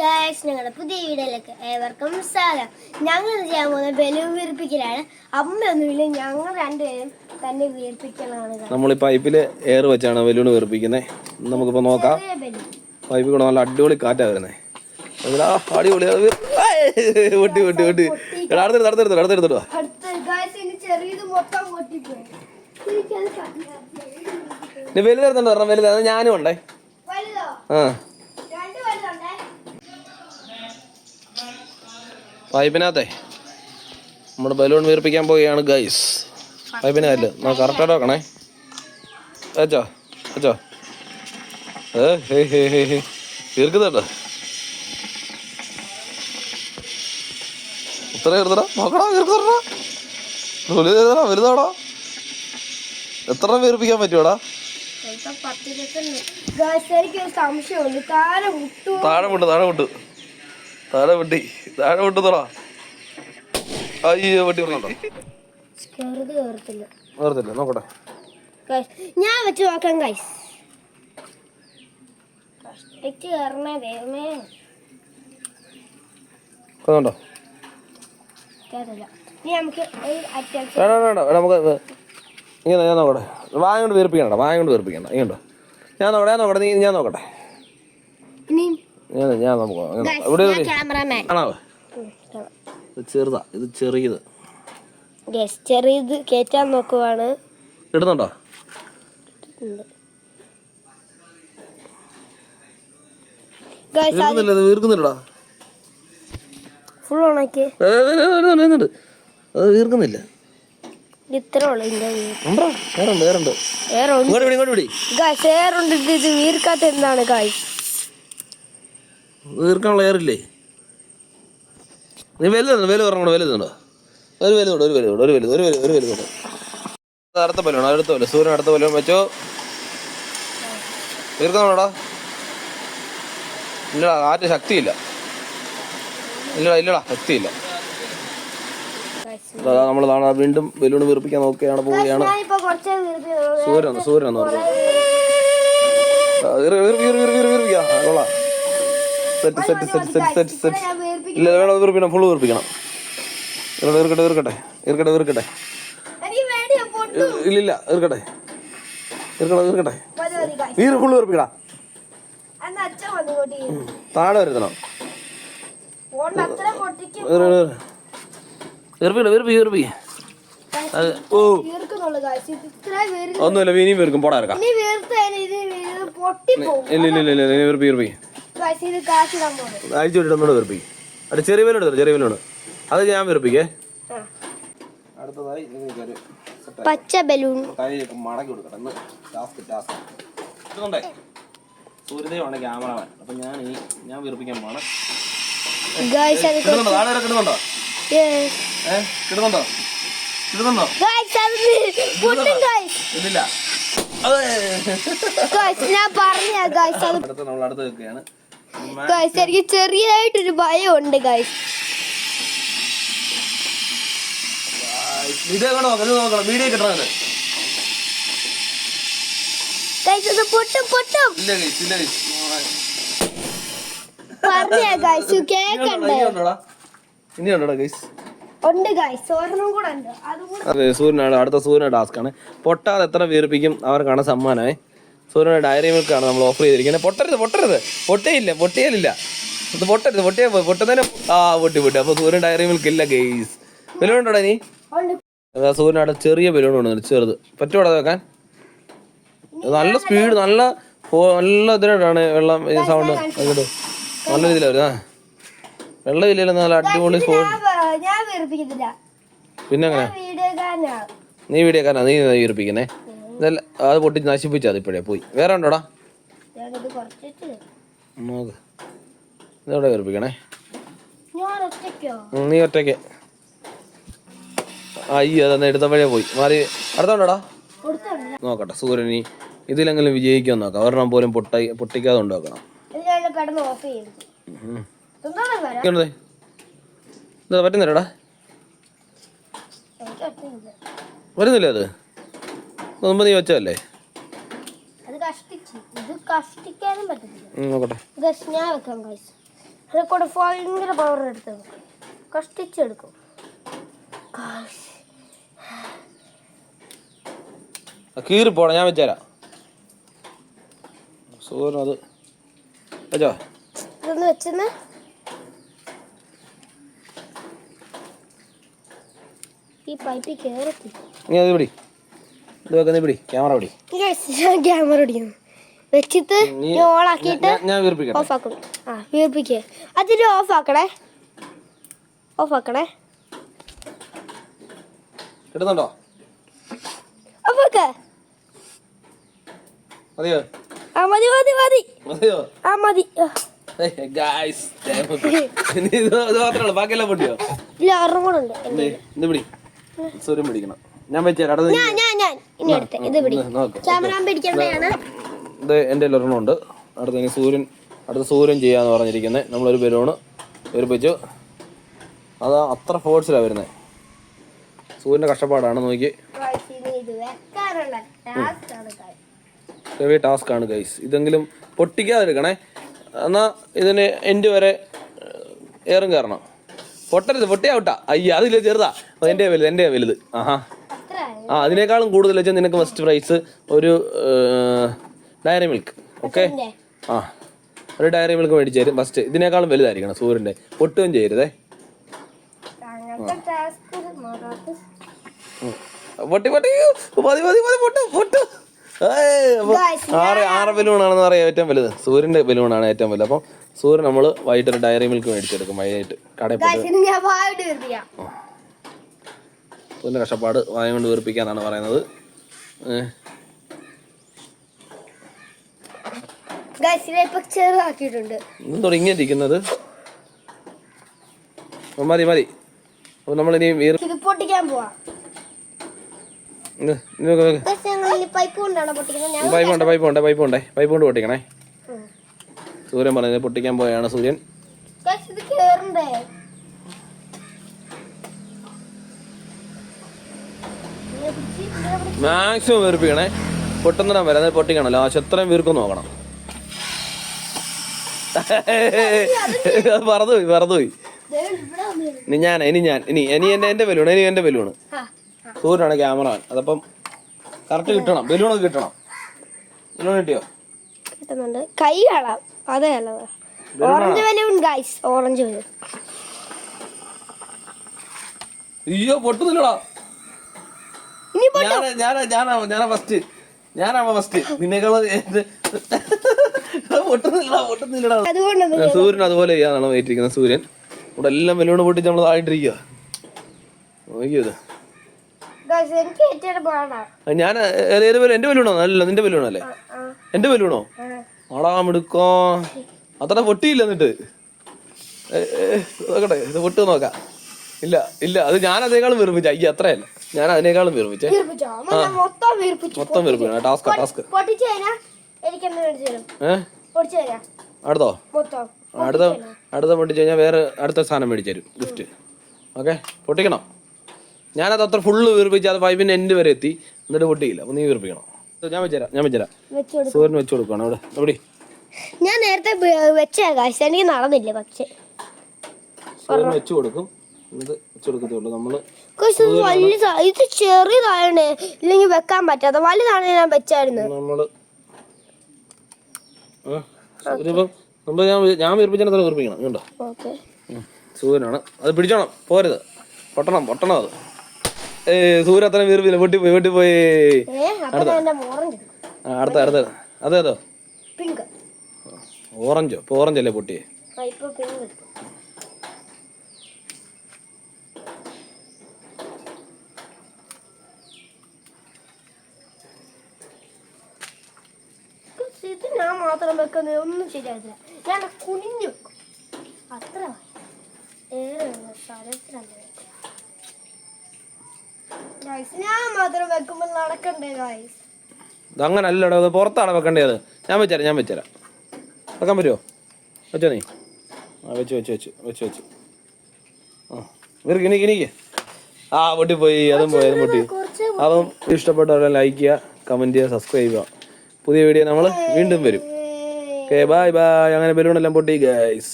Guys ഞങ്ങളുടെ പുതിയ വീഡിയോയിലേക്ക് ഏവർക്കും സ്വാഗതം. ഞങ്ങൾ ചെയ്യാൻ പോകുന്നത് ബലൂൺ വീർപ്പിക്കലാണ്. അമ്മയൊന്നുമില്ല ഞങ്ങൾ രണ്ടുപേരും തന്നെ വീർപ്പിക്കലാണ്. നമ്മൾ ഈ പൈപ്പിൽ എയർ വെച്ചാണ് ബലൂൺ വീർപ്പിക്കുന്നത് നമുക്കിപ്പോൾ നോക്കാം. പൈപ്പ് പൈപ്പിൽ കൂടെ നല്ല അടിപൊളി കാറ്റാ വരുന്നത് അടിപൊളി! പൊട്ടി. പൊട്ടി പൊട്ടി അടുത്തെടുത്ത് അടുത്തെടുത്ത് പറഞ്ഞ ഞാനും ഉണ്ടേ. ആ രണ്ട് വലുതുണ്ടേ പൈപ്പിനകത്തെ നമ്മുടെ ബലൂൺ വീർപ്പിക്കാൻ പോവുകയാണ് ഗൈസ് പൈപ്പിനകത്ത് നമുക്ക് കറക്റ്റായിട്ട് വെക്കണേ. അച്ചോ അച്ചോ ഏ ഹേ ഹേ ഹേ ഹേ. വീർക്കുന്നുണ്ടോ? ഇത്ര ചെറുതടാ നോക്കടാ വീർക്കടാ വലുതാ വലുതാടാ എത്ര വീർപ്പിക്കാൻ പറ്റുവാടാ? താഴെ വിട്ടു താഴെ വിട്ടു താഴെ വണ്ടി. താഴെ വിട്ടുതടാ അയ്യോ വണ്ടി വേർത്തില്ല നോക്കട്ടെ. ഞാൻ വെച്ച് നോക്കാം ഇനി നമുക്ക് വേണ്ട വേണ്ട ഇങ്ങനെ ഞാൻ നോക്കട്ടെ. വായ കൊണ്ട് വീർപ്പിക്കണ്ട വായ കൊണ്ട് വീർപ്പിക്കണ്ട. ഇങ്ങോട്ടോ. ഞാൻ നോക്കട്ടെ ഞാൻ നോക്കട്ടെ നീ ഞാൻ നോക്കട്ടെ. ഞാൻ ഞാൻ നമുക്ക് അങ്ങനെ ഇവിടെ ആണോ? ഇത് ചെറുതാ ഇത് ചെറിയത്. ചെറിയത് കയറ്റാൻ നോക്കുവാണ്. ഇടുന്നുണ്ടോ? വീർക്കുന്നില്ലടാ. ഫുൾ വരുന്നുണ്ട്. അത് വീർക്കുന്നില്ല. എന്താണ് ഗൈസ് വീർക്കാനുള്ള എയറില്ലേ നീ വലുതുണ്ട് കുറഞ്ഞോ പറഞ്ഞോ വലുതുണ്ടോ ഒരു വലുതുണ്ട് ഒരു വലുതുണ്ട് ഒരു വലുത് ഒരു വലുത് ഒരു വലുതുണ്ട് അടുത്ത പോലെയാണ് അടുത്ത പോലെ സൂര്യൻ അടുത്ത പോലെ വെച്ചോ തീർക്കാണോടാ ഇല്ലടാ ആറ്റ ശക്തിയില്ല ഇല്ലടാ ഇല്ലടാ ശക്തിയില്ല അതാ നമ്മൾ നാളെ വീണ്ടും ബലൂൺ വീർപ്പിക്കാൻ നോക്കുകയാണ് പോവുകയാണ് സൂര്യൻ സൂര്യൻ എന്ന് പറഞ്ഞു വീർപ്പിക്കാം കൊള്ളാം set set set set set set. ഇല്ല വേണം വീർപ്പിക്കണം ഫുള്ള് വീർപ്പിക്കണം. വീർക്കട്ടെ എനിക്ക് വേണ്ടിയാ പൊട്ടു. ഇല്ലില്ല മതി മതി ഗൈസ് വീർ ഫുള്ള് വീർപ്പിക്കടാ. താഴെ വരുത്തണം. ഫോണിൽ അത്ര പൊട്ടിക്കും. വീർപ്പിക്കട്ടെ വീർപ്പി വീർപ്പി അത് ഓ. വീർക്കുന്നുള്ളു ഗൈസ് ഇത് ഇത്ര വീർ ഒന്നുമില്ല ഇനിയും വീർക്കും പോടാ ഇറക്കാം. ഇല്ല ഇല്ല ഇല്ല ഇല്ല ഇനി വീർപ്പി വീർപ്പി അയച്ചു വിട്ടിട്ട് ഒന്നുകൂടെ വീർപ്പി അത് ചെറിയ വില എടുത്തോ ചെറിയ വില അത് ഞാൻ വെറുപ്പിക്കേ. അടുത്തതായി പച്ച ബലൂൺ. കൈയൊക്കെ മടക്കി കൊടുക്കണം. ടാസ്ക് ടാസ്ക് സൂര്യദേവാണ് ക്യാമറമാൻ അപ്പൊ ഞാൻ ഈ ഞാൻ വീർപ്പിക്കാൻ പോണം കിട്ടുന്നുണ്ടോ? കിട്ടുന്നുണ്ടോ? കിട്ടുന്നുണ്ടോ? ഇല്ലില്ല. അടുത്ത നമ്മൾ അടുത്ത് വെക്കുകയാണ്. ഗൈസ് എനിക്ക് ചെറിയതായിട്ടൊരു ഭയമുണ്ട് ഗൈസ് വീഡിയോ കാണോ ഇത് നോക്കണം. വീഡിയോ കിട്ടണത് ഗൈസ് അത് പൊട്ടും പൊട്ടും. ഇല്ല ഗൈസ് ഇല്ല ഗൈസ് പറഞ്ഞ ഗൈസ് കേക്കണ്ടേ? ഇനിയുണ്ടോടാ ഇനിയുണ്ടോടാ ഗൈസ് ഉണ്ട് ഗൈസ് ഒരെണ്ണം കൂടെ ഉണ്ട്. അതും കൂടെ അതെ സൂര്യനാണ്. അടുത്ത സൂര്യനാണ് ടാസ്ക് ആണ്. പൊട്ടാതെ എത്ര വീർപ്പിക്കും? അവർക്കാണ് സമ്മാനമേ. സൂര്യയുടെ ഡയറി മിൽക്കാണ് നമ്മൾ ഓഫർ ചെയ്തിരിക്കുന്നത്. പൊട്ടരുത് പൊട്ടരുത്. പൊട്ടേയില്ല പൊട്ടിയാലില്ല. അത് പൊട്ടരുത് പൊട്ടിയാ പോയി പൊട്ടുന്നതിന് ആ പൊട്ടി പൊട്ടി. അപ്പൊ സൂര്യൻ ഡയറി മിൽക്ക് ഇല്ല ഗെയ്സ് ബലൂൺ ഉണ്ടോടാ നീ സൂര്യൻ അവിടെ ചെറിയ ബലൂൺ ഉണ്ട് ചെറുത്. പറ്റുമോ അത് വെക്കാൻ? നല്ല സ്പീഡ് നല്ല നല്ല ഇതിനാണ് വെള്ളം സൗണ്ട് അങ്ങോട്ട് നല്ല രീതിയിൽ വരുന്നത് ആ. വെള്ളം ഇല്ലല്ലോ നല്ല അടിപൊളി പിന്നെ അങ്ങനെ വീഡിയോ കാണാ നീ നീ വീർപ്പിക്കുന്നേ. അത് പൊട്ടി നശിപ്പിച്ചത് ഇപ്പോഴേ പോയി. വേറെ ഉണ്ടോടാ? നോക്ക്. ഞാൻ ഒറ്റയ്ക്കോ? നീ ഒറ്റയ്ക്ക്. അയ്യോ അതെന്നാ എടുത്തപ്പോഴേ പോയി. മാറി. അടുത്തോണ്ടോടാ നോക്കട്ടെ സൂര്യനി ഇതിലെങ്കിലും വിജയിക്കാൻ നോക്കാം. ഒരെണ്ണം പോലും പൊട്ടി പൊട്ടിക്കാതെ ഉണ്ടാക്കണം പറ്റുന്നില്ലടാ? വരുന്നില്ലേ അത്? മുമ്പ് നീ വെച്ചതല്ലേ? നോക്കട്ടെ. ഞാൻ വെക്കാം ഗൈസ് ഭയങ്കര പവർ എടുത്ത് കഷ്ടിച്ചെടുക്കും കീറി പോണം ഞാൻ വെച്ചുതരാം സൂര്യൻ അത് വെച്ചോ. ഇതൊന്ന് വെച്ചെന്ന്. ഈ പൈപ്പിൽ കയറത്തി നീ അത് പിടി. ഇത് വെക്കുന്ന പിടി ക്യാമറ പിടി. ക്യാമറ വെച്ചിട്ട് വീർപ്പിക്കട്ടെ. ഓഫ് ആക്കും. ആ ഓഫ് ആക്കണേ. ഓഫ് ആക്കണേ. കിട്ടുന്നുണ്ടോ? ഓഫ് ആക്ക. മതിയോ? ആ മതി മതി മതി. മതിയോ? ആ മതി. ആ. ഗായ്സ് ഇനി ഇത് ഇത് മാത്രമേ ഉള്ളൂ ബാക്കിയെല്ലാം പൊട്ടിയോ? ഇല്ല ഒരെണ്ണം കൂടെ ഉണ്ട്. പിടി. പിടിക്കണം. ഞാൻ ഞാൻ ഞാൻ ഇനി എടുത്ത്. ഇത് പിടി. നോക്ക് ക്യാമറ പിടിക്കേണ്ടതാണ് ഇത് എന്റെ ഒരെണ്ണം ഉണ്ട്. അടുത്ത ഇനി സൂര്യൻ അടുത്ത സൂര്യൻ ചെയ്യാന്ന് പറഞ്ഞിരിക്കുന്നത് നമ്മളൊരു ബലൂണ് വീർപ്പിച്ചു അത് അത്ര ഫോഴ്സിലാണ് വരുന്നത് സൂര്യന്റെ കഷ്ടപ്പാടാണ് നോക്കി. ചെറിയ ടാസ്ക് ആണ് ഗൈസ് ഇതെങ്കിലും പൊട്ടിക്കാതെടുക്കണേ എന്നാൽ ഇതിന് എന്റെ വരെ ഏറും കയറണം. പൊട്ടരുത് പൊട്ടിയാവിട്ടാ അയ്യ അതില്ല ചെറുതാ. എന്റെ വലുത് എന്റെ വലുത്. ആഹാ. ആ അതിനേക്കാളും കൂടുതൽ വെച്ചാൽ നിനക്ക് ഫസ്റ്റ് പ്രൈസ് ഒരു ഡയറി മിൽക്ക് ഓക്കെ ആ ഒരു ഡയറി മിൽക്ക് മേടിച്ചു തരും. ഫസ്റ്റ് ഇതിനേക്കാളും വലുതായിരിക്കണം സൂര്യന്റെ. പൊട്ടുകയും ചെയ്യരുതേ. പൊട്ടി പൊട്ടി. മതി മതി മതി പൊട്ടു പൊട്ടു. ആറ് ആറ് ബലൂണാണെന്ന് പറയാം ഏറ്റവും വലുത്. സൂര്യന്റെ ബലൂണാണ് ഏറ്റവും വലുത്. അപ്പം സൂര്യൻ നമ്മൾ വൈകിട്ട് ഒരു ഡയറി മിൽക്ക് മേടിച്ചെടുക്കും വൈകിട്ട് കടയിൽ പോയിട്ട്. സൂര്യന്റെ കഷ്ടപ്പാട് വായ കൊണ്ട് വീർപ്പിക്കാന്നാണ് പറയുന്നത്. അപ്പം മതി മതി. അപ്പൊ നമ്മളിനി പൊട്ടിക്കാൻ പോവാ. പൈപ്പ് ഉണ്ട് പൈപ്പ് ഉണ്ട് പൈപ്പ് ഉണ്ട്. പൈപ്പ് കൊണ്ട് പൊട്ടിക്കണേ. സൂര്യൻ പറഞ്ഞത് പൊട്ടിക്കാൻ പോയാണ് സൂര്യൻ ഗൈസ് ഇത് കേറണ്ടേ ഇങ്ങനെ പിടിച്ച് ഇങ്ങനെ പിടിച്ച് മാക്സിമം വീർപ്പിക്കണേ. പൊട്ടുന്നിടാൻ വരെ. അത് പൊട്ടിക്കണല്ലോ എത്രയും വീർക്കും നോക്കണം. പറന്നുപോയി പറന്നുപോയി. ഇനി ഞാൻ ഇനി ഞാൻ ഇനി ഇനി എന്റെ എന്റെ ബലൂൺ ഇനി എന്റെ ബലൂൺ സൂര്യനാണ് ക്യാമറ അതപ്പം കറക്റ്റ് കിട്ടണം. ബലൂണൊക്കെ കിട്ടണം. ബലൂൺ കിട്ടിയോ? കിട്ടുന്നുണ്ട്. കൈ കാണാം. അതെ അല്ല orange balloon guys orange balloon അയ്യോ പൊട്ടുന്നില്ലടാ. ഇനി ഞാൻ ഞാൻ ഞാനാ ഞാനാ ഫസ്റ്റ് ഞാനാ ഫസ്റ്റ് നിന്നേക്കാൾ പൊട്ടുന്നില്ലടാ പൊട്ടുന്നില്ലടാ. അതുകൊണ്ടൊന്നും സൂര്യൻ അതുപോലെ ചെയ്യാനാണ് വെയിറ്റിരിക്കുന്നത് സൂര്യൻ. ഇവിടെ എല്ലാം വെല്ലുവിളി പൊട്ടിച്ച് നമ്മൾ താഴെട്ടിരിക്കുക നോക്കിയത് ഞാൻ എന്റെ ബലൂണോ അല്ല നിന്റെ ബലൂണല്ലേ എന്റെ ബലൂണോ ആ. ആടാ മിടുക്കോ. അത്ര പൊട്ടിയില്ല എന്നിട്ട്. നോക്കട്ടെ ഇത് പൊട്ട് നോക്കാം. ഇല്ല ഇല്ല അത് ഞാൻ അതിനേക്കാളും വിർപ്പിച്ച അയ്യ അത്രയല്ല ഞാൻ അതിനേക്കാളും വീർപ്പിച്ചേ മൊത്തം വീർപ്പിക്കണം ടാസ്ക് ടാസ്ക്. അടുത്തോ? അടുത്ത അടുത്ത പൊട്ടിച്ച് കഴിഞ്ഞാൽ വേറെ അടുത്ത സാധനം മേടിച്ചു തരും. Gift okay? പൊട്ടിക്കണം? ഞാനത് അത്ര ഫുള്ള് വീർപ്പിച്ച് അത് പൈപ്പിന്റെ എൻഡ് വരെ എത്തി. എന്നിട്ട് പൊട്ടിയില്ല. അപ്പൊ നീ വീർപ്പിക്കണം ഞാൻ വെച്ചുതരാം ഞാൻ വെച്ചുതരാം വെച്ചു സൂര്യന് വെച്ചു കൊടുക്കണം അവിടെ എവിടെ ഞാൻ നേരത്തെ വ- കാശ് എനിക്ക് നടന്നില്ല പക്ഷേ. സൂര്യന് വെച്ചു കൊടുക്കും. ഉള്ളൂ. നമ്മൾ ഇത് ചെറിയതാണ് ഇല്ലെങ്കിൽ വെക്കാൻ പറ്റാത്ത. വലുതാണ് ഞാൻ വെച്ചായിരുന്നു. നമ്മൾ ഞാൻ ഞാൻ വീർപ്പിച്ചാൽ വീർപ്പിക്കണം. കണ്ടോ. സൂര്യനാണ് അത് പിടിച്ചോണം. പോരുത്. പൊട്ടണം പൊട്ടണം അത്. ഏ സൂര്യ അത്ര വീർപ്പില്ല. പൊട്ടിപ്പോയി പോയി ഓറഞ്ച് ആ, അടുത്ത അടുത്ത അതെ അതോ ഓറഞ്ചോ? ഇപ്പൊ ഓറഞ്ച് അല്ലേ പൊട്ടിയേ ഇത് ഞാൻ മാത്രം വെക്കുന്നത് ഒന്നും ശരിയായില്ല ഞാൻ കുനിഞ്ഞു വെക്കും. അത്ര. ഏറെ സ്ഥലത്തിലല്ല ഗൈസ് ഞാൻ മാത്രം വെക്കുമ്പോൾ നടക്കണ്ടേ ഗായ്സ് അങ്ങനെ അല്ലടോ അത് പുറത്താണ് വെക്കേണ്ടത്? ഞാൻ വെച്ചുതരാം ഞാൻ വെച്ചുതരാം വെക്കാൻ പറ്റുമോ വെച്ചോ നീ. ആ വെച്ച് വെച്ച് വെച്ച് വെച്ച് വെച്ച്. ആ ഇവർക്ക് ഇനി ഇനിക്ക് ആ പൊട്ടിപ്പോയി. അതും പോയി അതും പൊട്ടി. അതും ഇഷ്ടപ്പെട്ടവരെ ലൈക്ക് ചെയ്യുക കമന്റ് ചെയ്യുക സബ്സ്ക്രൈബ് ചെയ്യുക. പുതിയ വീഡിയോ നമ്മൾ വീണ്ടും വരും. ഓക്കെ ബായ് ബായ് അങ്ങനെ ബലൂണെല്ലാം പൊട്ടി ഗൈസ്